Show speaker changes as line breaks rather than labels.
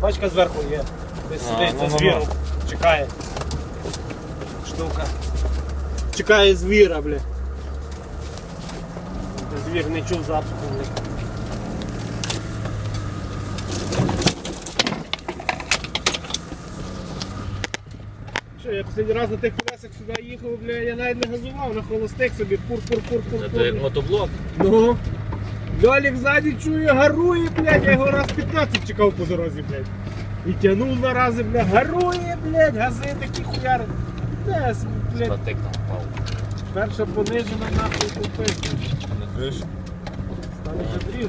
Тачка зверху є. Десь
А,
сидить,
ну,
це
ну,
звіром. Чекає. Штука. Чекає звіра, бля. Звір не чув запаху, бля. Що, я останній раз на тих колесах сюди їхав, бля, я навіть не газував, на холостих собі пур-пур-пур-пур-пур.
Це як мотоблок.
Ну. Льолік ззаді чує, гарує, блядь, я його раз 15 чекав по дорозі, блядь. І тягнув два рази, блядь, гарує, блядь, гази такі хуяри. Десь, блядь,
Статик там впав.
перша понижена нахуй купив.
На криш.
Стане вже.